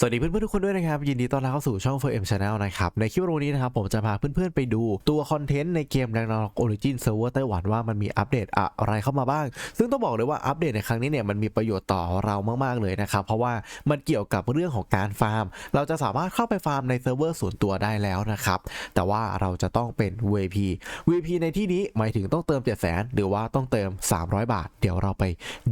สวัสดีเพื่อนๆทุกคนด้วยนะครับ ยินดีต้อนรับเข้าสู่ช่อง 4M Channel นะครับ ในคลิปวิดีโอนี้นะครับ ผมจะพาเพื่อนๆไปดูตัวคอนเทนต์ในเกม Ragnarok Origin Server ไต้หวันว่ามันมีอัปเดตอะไรเข้ามาบ้าง ซึ่งต้องบอกเลยว่าอัปเดตในครั้งนี้เนี่ยมันมีประโยชน์ต่อเรามากๆเลยนะครับ เพราะว่ามันเกี่ยวกับเรื่องของการฟาร์ม เราจะสามารถเข้าไปฟาร์มในเซิร์ฟเวอร์ส่วนตัวได้แล้วนะครับแต่ว่าเราจะต้องเป็น VP VP ในที่นี้หมายถึงต้องเติม 7 0 0 0 0หรือว่าต้องเติม 300 บาท เดี๋ยวเราไป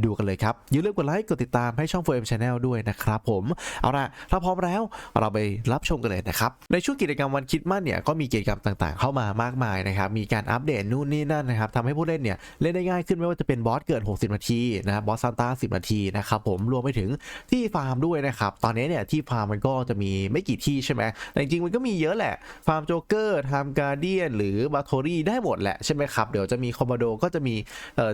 ดูกันเลยครับอย่าลืมกดไลค์กดติดตามให้ช่อง 4M Channel ด้วยนะครับผมเอาละถ้าพร้อมแล้วเราไปรับชมกันเลยนะครับ ในช่วงกิจกรรมวันคิดมั่นเนี่ยก็มีกิจกรรมต่างๆ เข้ามามากมายนะครับ มีการอัปเดตนู่นนี่นั่นนะครับทำให้ผู้เล่นเนี่ยเล่นได้ง่ายขึ้นไม่ว่าจะเป็นบอสเกิด 60 นาทีนะบอสซานต้า 10 นาทีนะครับผมรวมไปถึงที่ฟาร์มด้วยนะครับ ตอนนี้เนี่ยที่ฟาร์มมันก็จะมีไม่กี่ที่ใช่ไหมแต่จริงๆมันก็มีเยอะแหละ ฟาร์มโจ๊กเกอร์ทำการเดียนหรือบาโทรี่ได้หมดแหละใช่ไหมครับเดี๋ยวจะมีคอมบโดก็จะมี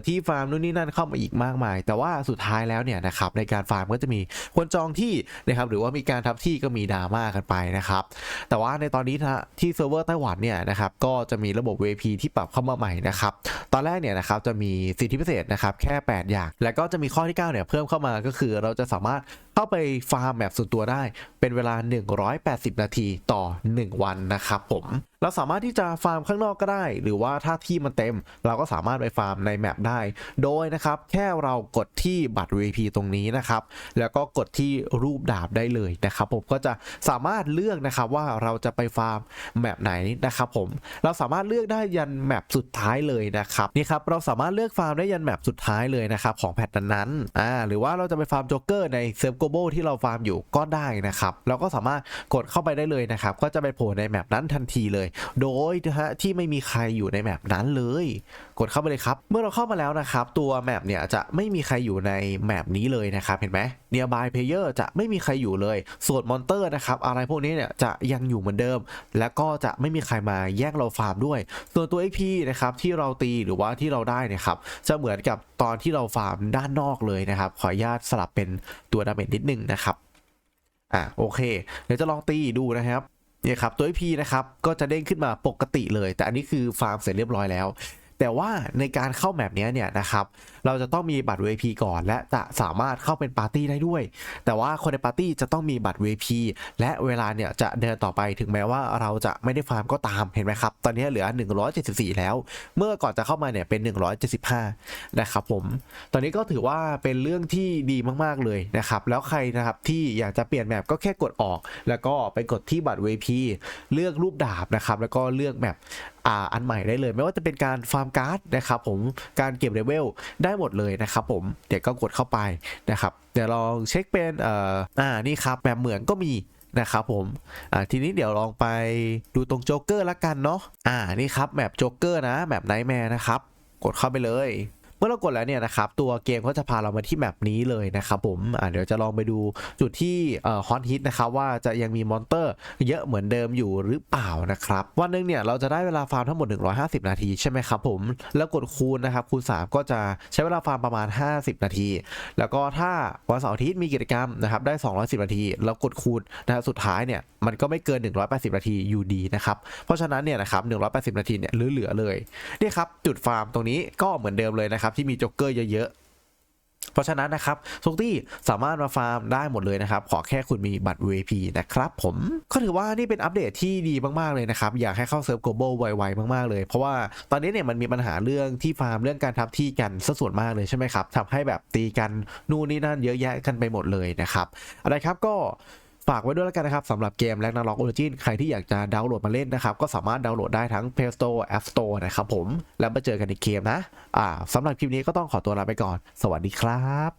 ที่ฟาร์มนู่นนี่นั่นเข้ามาอีกมากมาย แต่ว่าสุดท้ายแล้วเนี่ยนะครับในการฟาร์มก็จะมีคนจองที่นะครับหรือว่ามีการทับที่ก็มีดราม่ากันไปนะครับ แต่ว่าในตอนนี้นะที่เซิร์ฟเวอร์ไต้หวันเนี่ยนะครับก็จะมีระบบ VP ที่ปรับเข้ามาใหม่นะครับตอนแรกเนี่ยนะครับจะมีสิทธิพิเศษนะครับแค่ 8 อย่าง แล้วก็จะมีข้อที่ 9 เนี่ยเพิ่มเข้ามาก็คือเราจะสามารถเข้าไปฟาร์มแบบส่วนตัวได้ เป็นเวลา 180 นาทีต่อ 1 วันนะครับผม เราสามารถที่จะฟาร์มข้างนอกก็ได้ หรือว่าถ้าที่มันเต็ม เราก็สามารถไปฟาร์มในแมปได้ โดยนะครับแค่เรากดที่บัตร VP ตรงนี้นะครับ แล้วก็กดที่รูปดาบได้เลยนะครับ ผมก็จะสามารถเลือกนะครับว่าเราจะไปฟาร์มแมปไหนนะครับผมเราสามารถเลือกได้ยันแมปสุดท้ายเลยนะครับนี่ครับเราสามารถเลือกฟาร์มได้ยันแมปสุดท้ายเลยนะครับของแพทนั้นๆอ่าหรือว่าเราจะไปฟาร์มโจ๊กเกอร์ในเซิร์ฟโกโบที่เราฟาร์มอยู่ก็ได้นะครับเราก็สามารถกดเข้าไปได้เลยนะครับก็จะไปโผล่ในแมปนั้นทันทีเลยโดยนะฮะที่ไม่มีใครอยู่ในแมปนั้นเลย กดเข้าไปเลยครับ เมื่อเราเข้ามาแล้วนะครับ ตัวแมปเนี่ยจะไม่มีใครอยู่ในแมปนี้เลยนะครับ เห็นไหม nearby player จะไม่มีใครอยู่เลย ส่วนมอนเตอร์นะครับ อะไรพวกนี้เนี่ยจะยังอยู่เหมือนเดิม แล้วก็จะไม่มีใครมาแย่งเราฟาร์มด้วย ส่วนตัว XP นะครับที่เราตีหรือว่าที่เราได้เนะครับจะเหมือนกับตอนที่เราฟาร์มด้านนอกเลยนะครับ ขออนุญาตสลับเป็นตัวดาเมจนิดนึงนะครับอะโอเค เดี๋ยวจะลองตีดูนะครับ เนี่ยครับตัว IP นะครับก็จะเด้งขึ้นมาปกติเลย แต่อันนี้คือฟาร์มเสร็จเรียบร้อยแล้ว แต่ว่าในการเข้าแมปนี้เนี่ยนะครับเราจะต้องมีบัตร VIP ก่อน และจะสามารถเข้าเป็นปาร์ตี้ได้ด้วย แต่ว่าคนในปาร์ตี้จะต้องมีบัตร VIP และเวลาเนี่ยจะเดินต่อไปถึงแม้ว่าเราจะไม่ได้ฟาร์มก็ตามเห็นไหมครับ ตอนนี้เหลือ 174 แล้ว เมื่อก่อนจะเข้ามาเนี่ยเป็น 175 นะครับผม ตอนนี้ก็ถือว่าเป็นเรื่องที่ดีมากๆเลยนะครับ แล้วใครนะครับที่อยากจะเปลี่ยนแมปก็แค่กดออก แล้วก็ไปกดที่บัตร VP เลือกรูปดาบนะครับแล้วก็เลือกแมป อ่าอันใหม่ได้เลย ไม่ว่าจะเป็นการฟาร์มการ์ดนะครับผมการเก็บเลเวลได้หมดเลยนะครับผมเดี๋ยวก็กดเข้าไปนะครับเดี๋ยวลองเช็คเป็นเอ่ออ่านี่ครับแบบเหมือนก็มีนะครับผมอ่าทีนี้เดี๋ยวลองไปดูตรงโจ๊กเกอร์ละกันเนาะอ่านี่ครับแมปโจ๊กเกอร์นะแมปไนท์แมร์นะครับ กดเข้าไปเลย มื่อเรากดแล้วเนี่ยนะครับตัวเกมก็จะพาเรามาที่แมปนี้เลยนะครับผมอ่าเดี๋ยวจะลองไปดูจุดที่ฮอตฮิตนะครับว่าจะยังมีมอนเตอร์เยอะเหมือนเดิมอยู่หรือเปล่านะครับวันหนึงเนี่ยเราจะได้เวลาฟาร์มทั้งหมด 150 นาทีใช่ไหมครับผมแล้วกดคูณนะครับคูณ 3 ก็จะใช้เวลาฟาร์มประมาณ 50 นาที แล้วก็ถ้าวันเสาร์อาทิตย์มีกิจกรรมนะครับได้ 210 นาที แล้วกดคูณนะฮะสุดท้ายเนี่ยมันก็ไม่เกิน 180 นาทีอยู่ดีนะครับเพราะฉะนั้นเนี่ยนะครับ180 นาทีเนี่ยเหลือๆเลยนี่ครับจุดฟาร์มตรงนี้ก็เหมือนเดิมเลยนะครับที่มีจ็อกเกอร์เยอะๆ เพราะฉะนั้นนะครับทุกที่สามารถมาฟาร์มได้หมดเลยนะครับ ขอแค่คุณมีบัตร VIP นะครับผมก็ถือว่านี่เป็นอัปเดตที่ดีมากๆเลยนะครับ อยากให้เข้าเซิร์ฟ global ไวๆมากๆเลย เพราะว่าตอนนี้เนี่ยมันมีปัญหาเรื่องที่ฟาร์มเรื่องการทับที่กันซะส่วนมากเลยใช่ไหมครับทำให้แบบตีกันนู่นนี่นั่นเยอะแยะกันไปหมดเลยนะครับอะไรครับก็ ฝากไว้ด้วยแล้วกันนะครับสำหรับเกมแลกนาล็อกโอริจินใครที่อยากจะดาวน์โหลดมาเล่นนะครับก็สามารถดาวน์โหลดได้ทั้ง Play Store App Store นะครับผม แล้วมาเจอกันในเกมนะอ่าสำหรับคลิปนี้ก็ต้องขอตัวลาไปก่อน สวัสดีครับ